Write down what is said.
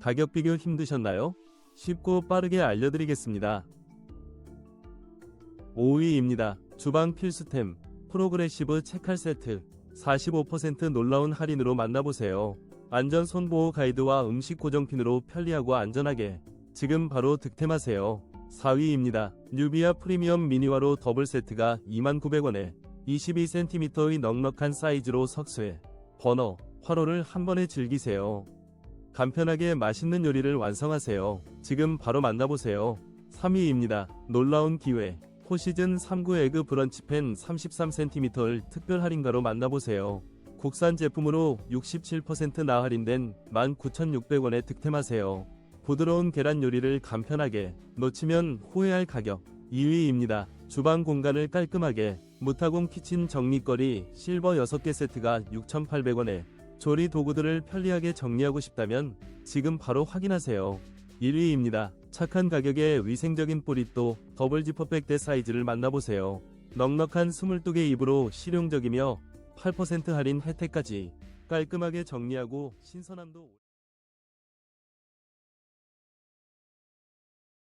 가격 비교 힘드셨나요? 쉽고 빠르게 알려드리겠습니다. 5위입니다. 주방 필수템 프로그레시브 채칼 세트 45% 놀라운 할인으로 만나보세요. 안전 손보호 가이드와 음식 고정핀으로 편리하고 안전하게 지금 바로 득템하세요. 4위입니다. 뉴비아 프리미엄 미니화로 더블 세트가 29,900원에 22cm의 넉넉한 사이즈로 석쇠, 버너, 화로를 한 번에 즐기세요. 간편하게 맛있는 요리를 완성하세요. 지금 바로 만나보세요. 3위입니다. 놀라운 기회. 포시즌 3구 에그 브런치팬 33cm를 특별 할인가로 만나보세요. 국산 제품으로 67% 나 할인된 19,600원에 득템하세요. 부드러운 계란 요리를 간편하게 놓치면 후회할 가격 2위입니다. 주방 공간을 깔끔하게 무타공 키친 정리거리 실버 6개 세트가 6,800원에 조리 도구들을 편리하게 정리하고 싶다면 지금 바로 확인하세요. 1위입니다. 착한 가격에 위생적인 뿌리또 더블 지퍼백 대 사이즈를 만나보세요. 넉넉한 22개 입으로 실용적이며 8% 할인 혜택까지 깔끔하게 정리하고 신선함도